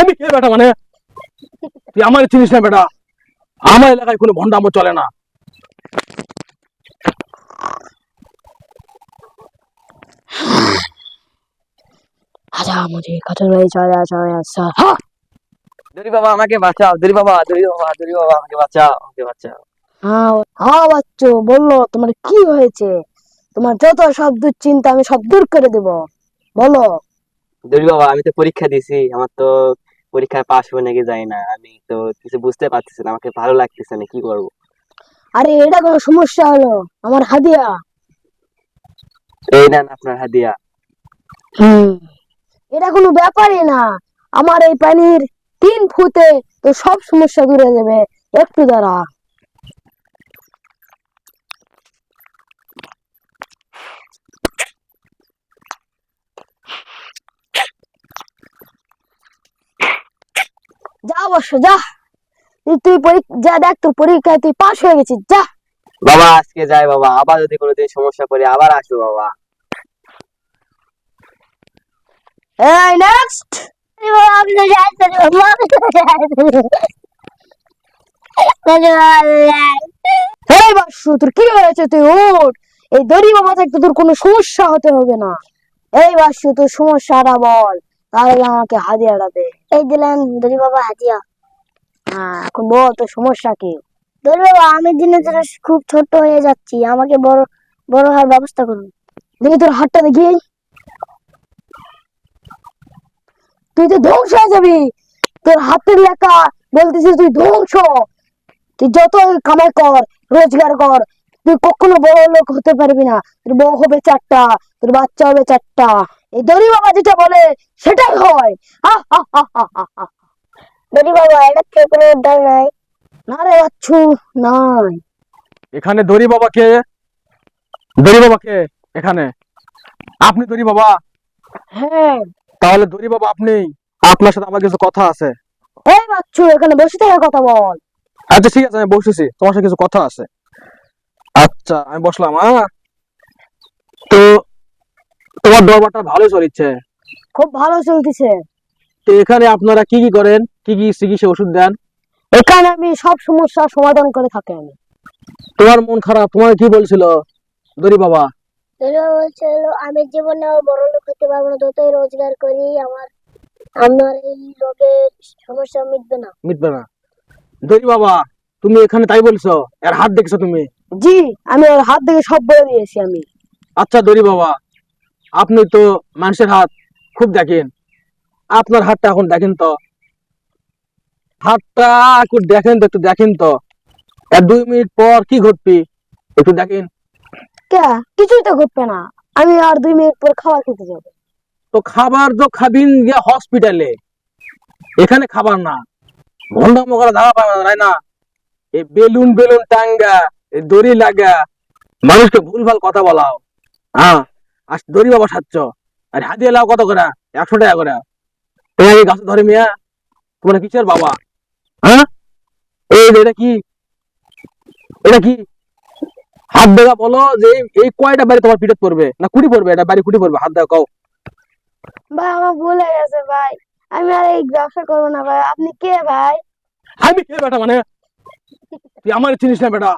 আমি কে বেটা মানে? তুই আমার চিনিস না বেটা? আমার এলাকায় কোনো ভন্ডামো চলে না। আচ্ছা মুঝে হয়ে চলে চলে আসা। হ্যাঁ দরি বাবা আমাকে বাঁচাও দরি বাবা দরি বাবা দরি বাবা আমাকে বাঁচাও আমাকে বাঁচাও। হ্যাঁ হ্যাঁ বাচ্চু বলল তোমার কি হয়েছে? তোমার যত সব দুশ্চিন্তা আমি সব দূর করে দেব। বলো। দরি বাবা আমি তো পরীক্ষা দিয়েছি আমার তো পরীক্ষায় পাশ হবে নাকি যাই না। আমি তো কিছু বুঝতে পারতেছি না আমাকে ভালো লাগতেছে না কি করব? আরে এটা কোনো সমস্যা হলো? আমার হাদিয়া। এই নেন আপনার হাদিয়া। হুম। এটা কোনো ব্যাপারই না। আমার এই পানির তিন ফুটে তো সব সমস্যা দূরে যাবে। একটু দাঁড়া। যা অবশ্য যা। তুই পরীক্ষা যা দেখ তোর পরীক্ষায় তুই পাশ হয়ে গেছিস যা। বাবা আজকে যাই বাবা আবার যদি কোনোদিন সমস্যা পড়ে আবার আসব বাবা। এই নেক্সট এই বাসু তোর কি হয়েছে তুই উঠ। এই দড়ি বাবা থাকতে তোর কোনো সমস্যা হতে হবে না। এই বাসু তোর সমস্যাটা বল। তাহলে আমাকে হাদিয়াটা দে। এই দিলেন দড়ি বাবা হাদিয়া এখন বল তোর সমস্যা কি? বাবা, আমি দিনে খুব ছোট হয়ে যাচ্ছি। আমাকে বড় বড় হওয়ার ব্যবস্থা করুন। দেখি তোর হাতটা দেখি। তুই তো ধ্বংস হয়ে যাবি। তোর হাতের লেখা বলতেছিস তুই ধ্বংস। তুই যত কামাই কর, রোজগার কর, তুই কখনো বড় লোক হতে পারবি না। তোর বউ হবে চারটা, তোর বাচ্চা হবে চারটা। এই দড়ি বাবা যেটা বলে সেটাই হয়। দড়ি বাবা এটা থেকে কোনো উদ্ধার নাই। না রে বাচ্চু নাই। এখানে দড়ি বাবা কে? দড়ি বাবা কে এখানে? আপনি দড়ি বাবা? হ্যাঁ। তাহলে দড়ি বাবা আপনি? আপনার সাথে আমার কিছু কথা আছে। এই বাচ্চু এখানে বসে থেকে কথা বল। আচ্ছা ঠিক আছে আমি বসেছি। তোমার সাথে কিছু কথা আছে। আচ্ছা আমি বসলাম হ্যাঁ। তো তোমার দরবারটা ভালোই চলিচ্ছে খুব ভালো চলতেছে। তো এখানে আপনারা কি কি করেন? কি কি চিকিৎসা ওষুধ দেন? এখানে আমি সব সমস্যার সমাধান করে থাকি আমি। তোমার মন খারাপ তোমার কি বলছিল? দড়ি বাবা। বলছিল আমি জীবনে বড় লোক হতে পারব না যতই রোজগার করি আমার আমার এই রোগের সমস্যা মিটবে না। মিটবে না। দড়ি বাবা তুমি এখানে তাই বলছো? এর হাত দেখছ তুমি? জি আমি ওর হাত থেকে সব বলে দিয়েছি আমি। আচ্ছা দড়ি বাবা আপনি তো মানুষের হাত খুব দেখেন। আপনার হাতটা এখন দেখেন তো। হাতটা একটু দেখেন তো একটু দেখেন তো। দুই মিনিট পর কি ঘটবি? একটু দেখেন। কে? কিছুই তো ঘটবে না। আমি আর দুই মিনিট পর খাবার খেতে যাব। তো খাবার তো খাবিন গিয়ে হসপিটালে এখানে খাবার না। ভন্ডা মকরা ধারা পাবে না এই বেলুন বেলুন টাঙ্গা এই দড়ি লাগা। মানুষকে ভুলভাল কথা বলাও। হ্যাঁ? আর দড়ি বাবা সাচ্ছ আর হাতিয়ে লাও কত করে? একশো টাকা করে। তোমার এই গাছ ধরে মিয়া তোমার কিসের বাবা? হ্যাঁ? এই এটা কি? এটা কি? হাত দেখা বলো যে এই- কয়টা বাড়ি তোমার পিঠে পড়বে? না কুড়ি পড়বে? এটা বাড়ি কুড়ি পড়বে? হাত দেখা কও। ভাই আমার ভুল হয়ে গেছে ভাই। আমি আর এই ব্যবসা করব না ভাই। আপনি কে ভাই? আমি কে বেটা মানে? তুই আমার চিনিস না বেটা।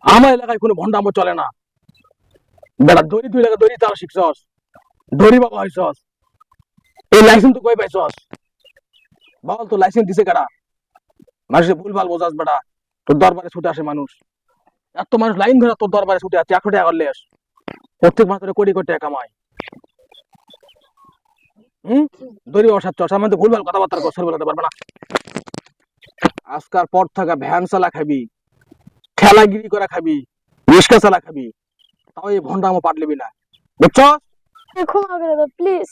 আমার এলাকায় কোনো ভন্ডামো চলে না। বেটা দড়ি তুই এলাকা দড়ি তারা শিখছস দড়ি বাবা এই লাইসেন্স তো কই পাইছস? বল তো লাইসেন্স দিছে কারা? মানুষের ভুল ভালো বোঝাস বেটা তোর দরবারে ছুটে আসে মানুষ এত মানুষ লাইন ধরে তোর দরবারে ছুটে একশো টাকা করলে প্রত্যেক মাস ধরে কোটি কোটি টাকা কামায় হুম দড়ি বাবা সাচ্ছস আমার তো ভুলভাল কথাবার্তা কর বলাতে পারবে না। পর থাকা ভ্যান চালা খাবি ঠেলাগিরি করা খাবি রিক্সা চালা খাবি। তাও এই ভন্ডা আমার পাটলিবি না। বুঝছস ক্ষমা করে দাও প্লিজ